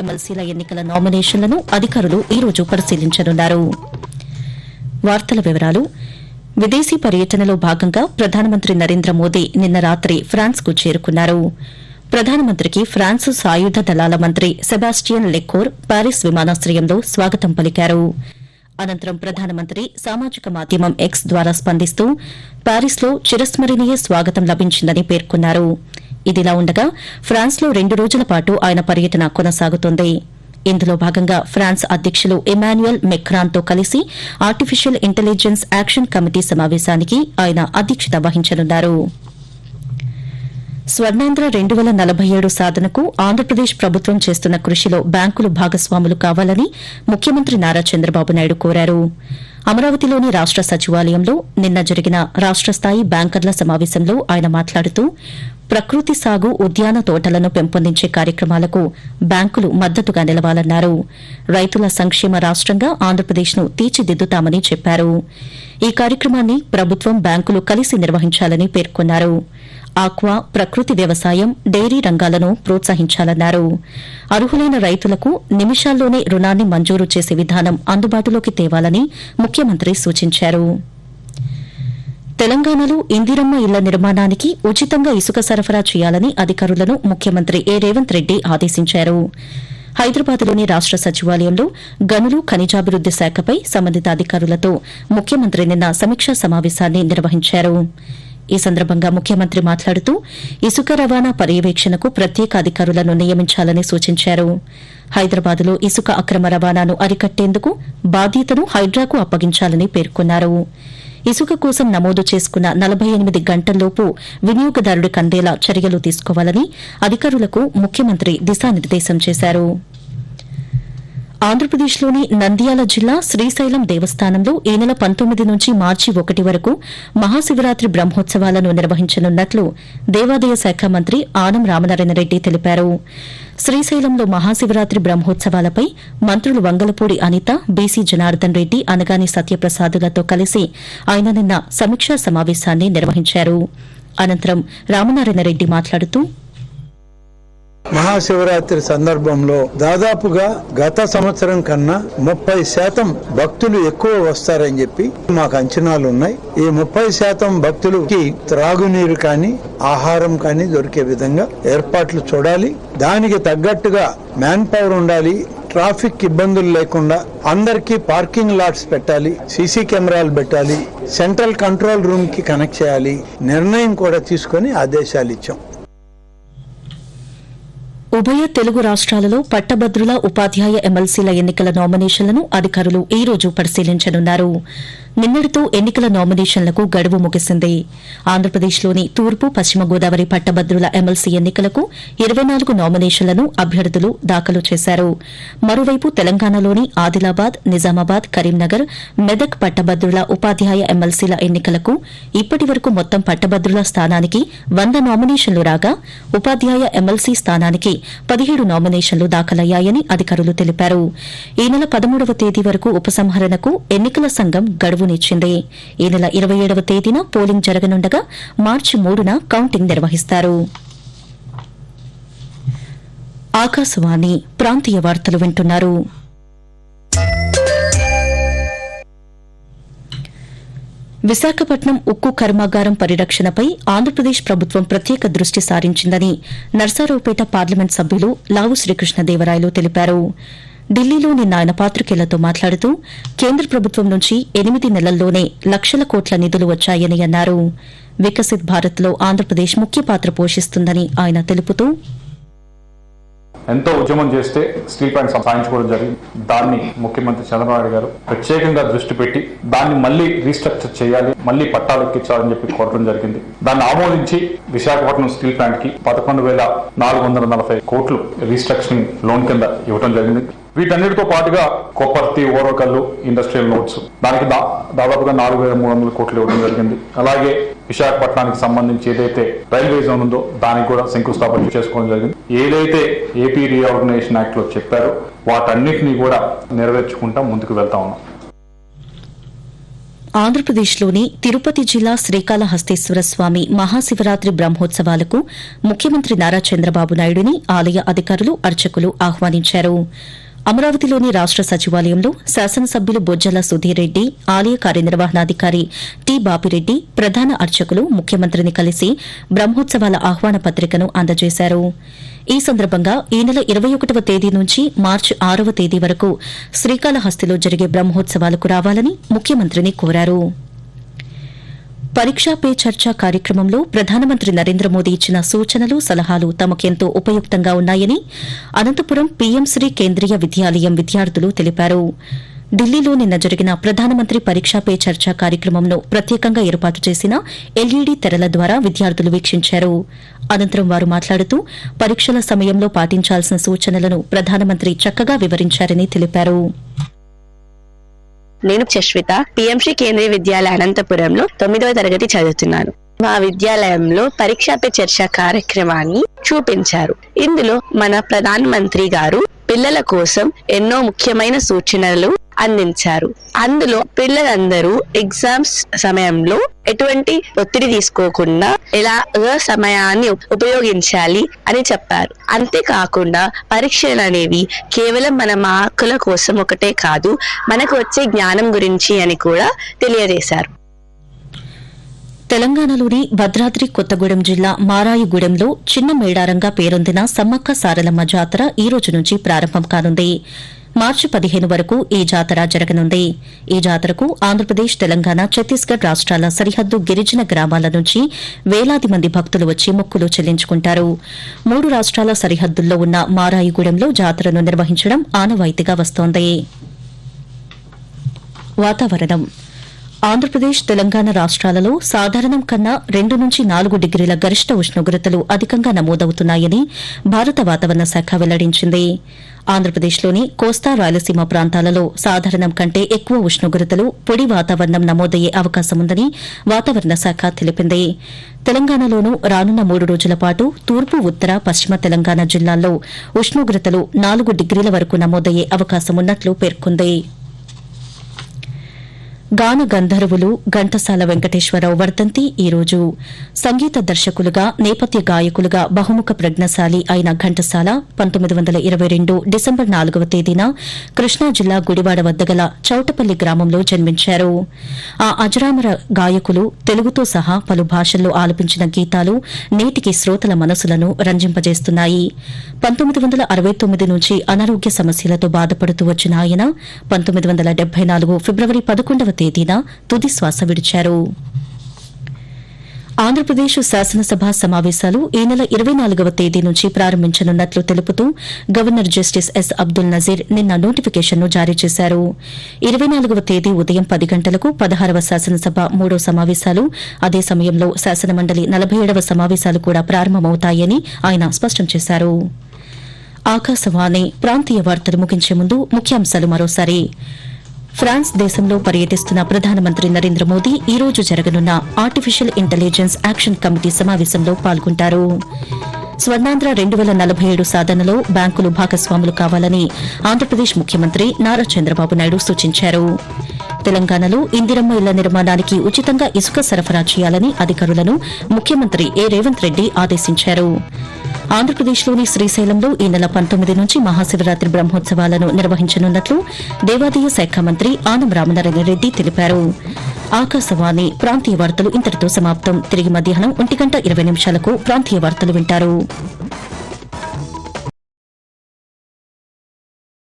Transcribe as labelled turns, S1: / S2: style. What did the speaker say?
S1: ఎమ్మెల్సీల ఎన్నికల నామినేషన్లను అధికారులు ఈ రోజు పరిశీలించనున్నారు. వార్తల వివరాలు. విదేశీ పర్యటనలో భాగంగా ప్రధానమంత్రి నరేంద్ర మోదీ నిన్న రాత్రి ఫ్రాన్స్కు చేరుకున్నారు. ప్రధానమంత్రికి ఫ్రాన్స్ సాయుధ దళాల మంత్రి సెబాస్టియన్ లెక్కోర్ పారిస్ విమానాశ్రయంలో స్వాగతం పలికారు. అనంతరం ప్రధానమంత్రి సామాజిక మాధ్యమం ఎక్స్ ద్వారా స్పందిస్తూ పారిస్లో చిరస్మరణీయ స్వాగతం లభించిందని పేర్కొన్నారు. ఇదిలా ఉండగా ఫ్రాన్స్లో రెండు రోజుల పాటు ఆయన పర్యటన కొనసాగుతోంది. ఇందులో భాగంగా ఫ్రాన్స్ అధ్యకులు ఇమాన్యుయల్ మెక్రాన్తో కలిసి ఆర్టిఫిషియల్ ఇంటెలిజెన్స్ యాక్షన్ కమిటీ సమావేశానికి ఆయన అధ్యక్షత వహించనున్నారు. స్వర్ణాంధ్ర రెండు వేల నలభై ఏడు సాధనకు ఆంధ్రప్రదేశ్ ప్రభుత్వం చేస్తున్న కృషిలో బ్యాంకులు భాగస్వాములు కావాలని ముఖ్యమంత్రి నారా చంద్రబాబు నాయుడు కోరారు. అమరావతిలోని రాష్ట సచివాలయంలో నిన్న జరిగిన రాష్ట స్థాయి బ్యాంకర్ల సమావేశంలో ఆయన మాట్లాడుతూ ప్రకృతి సాగు ఉద్యాన తోటలను పెంపొందించే కార్యక్రమాలకు బ్యాంకులు మద్దతుగా నిలవాలన్నారు. రైతుల సంక్షేమ రాష్టంగా ఆంధ్రప్రదేశ్ను తీర్చిదిద్దుతామని చెప్పారు. ఈ కార్యక్రమాన్ని ప్రభుత్వం బ్యాంకులు కలిసి నిర్వహించాలని పేర్కొన్నారు. ఆక్వా ప్రకృతి వ్యవసాయం డైరీ రంగాలను ప్రోత్సహించాలన్నారు. అర్హులైన రైతులకు నిమిషాల్లోనే రుణాన్ని మంజూరు చేసే విధానం అందుబాటులోకి తేవాలని ముఖ్యమంత్రి సూచించారు. తెలంగాణలో ఇందిరమ్మ ఇళ్ళ నిర్మాణానికి ఉచితంగా ఇసుక సరఫరా చేయాలని అధికారులను ముఖ్యమంత్రి ఏ రేవంత్ రెడ్డి ఆదేశించారు. హైదరాబాద్లోని రాష్ట సచివాలయంలో గనులు ఖనిజాభివృద్ది శాఖపై సంబంధిత అధికారులతో ముఖ్యమంత్రి నిన్న సమీక్షా సమావేశాన్ని నిర్వహించారు. ఈ సందర్భంగా ముఖ్యమంత్రి మాట్లాడుతూ ఇసుక రవాణా పర్యవేక్షణకు ప్రత్యేక అధికారులను నియమించాలని సూచించారు. హైదరాబాద్లో ఇసుక అక్రమ రవాణాను అరికట్టేందుకు బాధ్యతను హైడ్రాకు అప్పగించాలని పేర్కొన్నారు. ఇసుక కోసం నమోదు చేసుకున్న నలభై ఎనిమిది గంటల్లోపు వినియోగదారుడికి కందేలా చర్యలు తీసుకోవాలని అధికారులకు ముఖ్యమంత్రి దిశానిర్దేశం చేశారు. ఆంధ్రప్రదేశ్లోని నంద్యాల జిల్లా శ్రీశైలం దేవస్థానంలో ఈ నెల పంతొమ్మిది నుంచి మార్చి ఒకటి వరకు మహాశివరాత్రి బ్రహ్మోత్సవాలను నిర్వహించనున్నట్లు దేవాదాయ శాఖ మంత్రి ఆనం రామనారాయణ రెడ్డి తెలిపారు. శ్రీశైలంలో మహాశివరాత్రి బ్రహ్మోత్సవాలపై మంత్రులు వంగలపూడి అనిత బీసీ జనార్దన్ రెడ్డి అనగాని సత్యప్రసాదులతో కలిసి ఆయన నిన్న సమీక్షా సమావేశాన్ని నిర్వహించారు. అనంతరం రామనారాయణరెడ్డి మాట్లాడుతూ
S2: మహాశివరాత్రి సందర్భంలో దాదాపుగా గత సంవత్సరం కన్నా ముప్పై శాతం భక్తులు ఎక్కువ వస్తారని చెప్పి మాకు అంచనాలు ఉన్నాయి. ఈ ముప్పై శాతం భక్తులకి త్రాగునీరు కానీ ఆహారం కానీ దొరికే విధంగా ఏర్పాట్లు చూడాలి. దానికి తగ్గట్టుగా మ్యాన్ పవర్ ఉండాలి. ట్రాఫిక్ ఇబ్బందులు లేకుండా అందరికీ పార్కింగ్ లాట్స్ పెట్టాలి. సీసీ కెమెరాలు పెట్టాలి. సెంట్రల్ కంట్రోల్ రూమ్కి కనెక్ట్ చేయాలి. నిర్ణయం కూడా తీసుకొని ఆదేశాలు ఇచ్చాం.
S1: ఉభయ తెలుగు రాష్ట్రాలలో పట్టభద్రుల ఉపాధ్యాయ ఎమ్మెల్సీల ఎన్నికల నామినేషన్లను అధికారులు ఈ రోజు పరిశీలించనున్నారు. నిన్నటితో ఎన్నికల నామినేషన్లకు గడువు ముగిసింది. ఆంధ్రప్రదేశ్లోని తూర్పు పశ్చిమ గోదావరి పట్టభద్రుల ఎమ్మెల్సీ ఎన్నికలకు ఇరవై నాలుగు నామినేషన్లను అభ్యర్థులు దాఖలు చేశారు. మరోవైపు తెలంగాణలోని ఆదిలాబాద్ నిజామాబాద్ కరీంనగర్ మెదక్ పట్టభద్రుల ఉపాధ్యాయ ఎమ్మెల్సీల ఎన్నికలకు ఇప్పటి వరకు మొత్తం పట్టభద్రుల స్థానానికి వంద నామినేషన్లు రాగా ఉపాధ్యాయ ఎమ్మెల్సీ స్థానానికి పదిహేడు నామినేషన్లు దాఖలయ్యాయని అధికారులు తెలిపారు. ఈ నెల పదమూడవ తేదీ వరకు ఉపసంహరణకు ఎన్నికల సంఘం గడువునిచ్చింది ఈ నెల ఇరవై ఏడవ తేదీన పోలింగ్ జరగనుండగా మార్చి మూడున కౌంటింగ్ నిర్వహిస్తారు. ఆకాశవాణి ప్రాంతీయ వార్తలు వింటున్నారు. విశాఖపట్నం ఉక్కు కర్మాగారం పరిరక్షణపై ఆంధ్రప్రదేశ్ ప్రభుత్వం ప్రత్యేక దృష్టి సారించిందని నర్సారావుపేట పార్లమెంట్ సభ్యులు లావు శ్రీకృష్ణదేవరాయలు తెలిపారు. ఢిల్లీలో నిన్న ఆయన పాత్రికేయులతో మాట్లాడుతూ కేంద్ర ప్రభుత్వం నుంచి ఎనిమిది నెలల్లోనే లక్షల కోట్ల నిధులు వచ్చాయని అన్నారు. వికసిత్ భారత్లో ఆంధ్రప్రదేశ్ ముఖ్య పాత్ర పోషిస్తుందని ఆయన తెలుపుతూ
S3: ఎంతో ఉద్యమం చేస్తే స్టీల్ ప్లాంట్ సంపాదించుకోవడం జరిగింది. దాన్ని ముఖ్యమంత్రి చంద్రబాబు గారు ప్రత్యేకంగా దృష్టి పెట్టి దాన్ని మళ్ళీ రీస్ట్రక్చర్ చేయాలి మళ్ళీ పట్టాలు ఎక్కించాలని చెప్పి కోరడం జరిగింది. దాన్ని ఆమోదించి విశాఖపట్నం స్టీల్ ప్లాంట్కి పదకొండు వేల నాలుగు వందల నలభై కోట్లు రీస్ట్రక్చరింగ్ లోన్ కింద ఇవ్వడం జరిగింది. వీటన్నిటితో పాటుగా కొప్పర్తి ఓరకల్లు ఇండస్ట్రియల్ నోట్స్. దానికి దా- దాదాపుగా నాలుగు వేల మూడు వందల కోట్లు ఇవ్వడం జరిగింది. అలాగే విశాఖపట్నానికి సంబంధించి ఏదైతే రైల్వే జోన్ ఉందో దానికి కూడా శంకుస్థాపన చేసుకోవడం జరిగింది. ఏదైతే ఏపీ రీఆర్గనైజేషన్ యాక్ట్లో చెప్పారో వాటన్నిటినీ కూడా నెరవేర్చుకుంటా ముందుకు వెళ్తా ఉన్నాం.
S1: ఆంధ్రప్రదేశ్లోని తిరుపతి జిల్లా శ్రీకాళహస్తేశ్వర స్వామి మహాశివరాత్రి బ్రహ్మోత్సవాలకు ముఖ్యమంత్రి నారా చంద్రబాబు నాయుడుని ఆలయ అధికారులు అర్చకులు ఆహ్వానించారు. అమరావతిలోని రాష్ట సచివాలయంలో శాసనసభ్యులు బొజ్జల సుధీర్ రెడ్డి ఆలయ కార్యనిర్వహణాధికారి టి బాపిరెడ్డి ప్రధాన అర్చకులు ముఖ్యమంత్రిని కలిసి బ్రహ్మోత్సవాల ఆహ్వాన పత్రికను అందజేశారు. ఈ సందర్భంగా ఈ నెల ఇరవై ఒకటవ తేదీ నుంచి మార్చి ఆరవ తేదీ వరకు శ్రీకాళహస్తిలో జరిగే బ్రహ్మోత్సవాలకు రావాలని ముఖ్యమంత్రిని కోరారు. పరీక్షా పే చర్చ కార్యక్రమంలో ప్రధానమంత్రి నరేంద్ర మోదీ ఇచ్చిన సూచనలు సలహాలు తమకెంతో ఉపయుక్తంగా ఉన్నాయని అనంతపురం పీఎంశ్రీ కేంద్రీయ విద్యాలయం విద్యార్థులు తెలిపారు. ఢిల్లీలో నిన్న జరిగిన ప్రధానమంత్రి పరీక్షా పే చర్చ కార్యక్రమంను ప్రత్యేకంగా ఏర్పాటు చేసిన ఎల్ఈడీ తెరల ద్వారా విద్యార్థులు వీక్షించారు. అనంతరం వారు మాట్లాడుతూ పరీక్షల సమయంలో పాటించాల్సిన సూచనలను ప్రధానమంత్రి చక్కగా వివరించారని తెలిపారు.
S4: నేను చశ్విత పిఎంసి కేంద్రీయ విద్యాలయ అనంతపురంలో తొమ్మిదవ తరగతి చదువుతున్నాను. మా విద్యాలయంలో పరీక్షా పే చర్చ కార్యక్రమాన్ని చూపించారు. ఇందులో మన ప్రధాన మంత్రి గారు పిల్లల కోసం ఎన్నో ముఖ్యమైన సూచనలు అందించారు. అందులో పిల్లలందరూ ఎగ్జామ్స్ సమయంలో ఎటువంటి ఒత్తిడి తీసుకోకుండా ఎలాగ సమయాన్ని ఉపయోగించాలి అని చెప్పారు. అంతేకాకుండా పరీక్షలు అనేవి కేవలం మన మార్కుల కోసం ఒకటే కాదు మనకు వచ్చే జ్ఞానం గురించి అని కూడా తెలియజేశారు.
S1: తెలంగాణలోని భద్రాద్రి కొత్తగూడెం జిల్లా మారాయిగూడెంలో చిన్న మేడారంగా పేరొందిన సమ్మక్క సారలమ్మ జాతర ఈ రోజు నుంచి ప్రారంభం కానుంది. మార్చి పదిహేను వరకు ఈ జాతర జరగనుంది. ఈ జాతరకు ఆంధ్రప్రదేశ్ తెలంగాణ ఛత్తీస్గఢ్ రాష్ట్రాల సరిహద్దు గిరిజన గ్రామాల నుంచి వేలాది మంది భక్తులు వచ్చి మొక్కులు చెల్లించుకుంటారు. మూడు రాష్ట్రాల సరిహద్దుల్లో ఉన్న మారాయిగూడెంలో జాతరను నిర్వహించడం ఆనవాయితీగా వస్తోంది. వాతావరణం. ఆంధ్రప్రదేశ్ తెలంగాణ రాష్ట్రాలలో సాధారణం కన్నా రెండు నుంచి నాలుగు డిగ్రీల గరిష్ట ఉష్ణోగ్రతలు అధికంగా నమోదవుతున్నాయని భారత వాతావరణ శాఖ వెల్లడించింది. ఆంధ్రప్రదేశ్లోని కోస్తా రాయలసీమ ప్రాంతాలలో సాధారణం కంటే ఎక్కువ ఉష్ణోగ్రతలు పొడి వాతావరణం నమోదయ్యే అవకాశముందని వాతావరణ శాఖ తెలిపింది. తెలంగాణలోనూ రానున్న మూడు రోజుల పాటు తూర్పు ఉత్తర పశ్చిమ తెలంగాణ జిల్లాల్లో ఉష్ణోగ్రతలు నాలుగు డిగ్రీల వరకు నమోదయ్యే అవకాశమున్నట్లు పేర్కొంది. గాన గంధర్వులు ఘంటసాల వెంకటేశ్వరరావు వర్ధంతి ఈ రోజు. సంగీత దర్శకులుగా నేపథ్య గాయకులుగా బహుముఖ ప్రజ్ఞశాలి అయిన ఘంటసాల పంతొమ్మిది వందల ఇరవై రెండు డిసెంబర్ నాలుగవ తేదీన కృష్ణా జిల్లా గుడివాడ వద్ద గల చౌటపల్లి గ్రామంలో జన్మించారు. ఆ అజరామర గాయకులు తెలుగుతో సహా పలు భాషల్లో ఆలపించిన గీతాలు నేటికి శ్రోతల మనసులను రంజింపజేస్తున్నాయి. పంతొమ్మిది వందల అరవై తొమ్మిది నుంచి అనారోగ్య సమస్యలతో బాధపడుతూ వచ్చిన ఆయన పంతొమ్మిది వందల డెబ్బై నాలుగు ఫిబ్రవరి పదకొండవ తేదీన తుది శ్వాస విడిచారు. ఆంధ్రప్రదేశ్ శాసనసభ సమావేశాలు ఈ నెల ఇరవై నాలుగవ తేదీ నుంచి ప్రారంభించనున్నట్లు తెలుపుతూ governor justice S Abdul Nazeer నిన్న నోటిఫికేషన్ను జారీ చేశారు. ఇరవై నాలుగవ తేదీ ఉదయం పది గంటలకు పదహారవ శాసనసభ మూడో సమావేశాలు అదే సమయంలో శాసనమండలి నలభై ఏడవ సమావేశాలు కూడా ప్రారంభమవుతాయని ఆయన స్పష్టం చేశారు. ఆకాశవాణి ప్రాంతీయ వార్తలు ముగించే ముందు ముఖ్యాంశాలు మరోసారి. ఫ్రాన్స్ దేశంలో పర్యటిస్తున్న ప్రధానమంత్రి నరేంద్ర మోదీ ఈ రోజు జరగనున్న ఆర్టిఫిషియల్ ఇంటెలిజెన్స్ యాక్షన్ కమిటీ సమావేశంలో పాల్గొంటారు. స్వర్ణాంధ్ర రెండు వేల నలభై ఏడు సాధనలో బ్యాంకులు భాగస్వాములు కావాలని ఆంధ్రప్రదేశ్ ముఖ్యమంత్రి నారా చంద్రబాబు నాయుడు సూచించారు. తెలంగాణలో ఇందిరమ్మ ఇళ్ళ నిర్మాణానికి ఉచితంగా ఇసుక సరఫరా చేయాలని అధికారులను ముఖ్యమంత్రి ఏ రేవంత్ రెడ్డి ఆదేశించారు. ఆంధ్రప్రదేశ్లోని శ్రీశైలంలో ఈ నెల పంతొమ్మిది నుంచి మహాశివరాత్రి బ్రహ్మోత్సవాలను నిర్వహించనున్నట్లు దేవాదాయ శాఖ మంత్రి ఆనం రామనారాయణ రెడ్డి తెలిపారు. ఆకాశవాణి ప్రాంతీయ వార్తలు ఇంతటితో సమాప్తం. తిరిగి మధ్యాహ్నం ఒంటి గంట ఇరవై నిమిషాలకు ప్రాంతీయ వార్తలు వింటారు.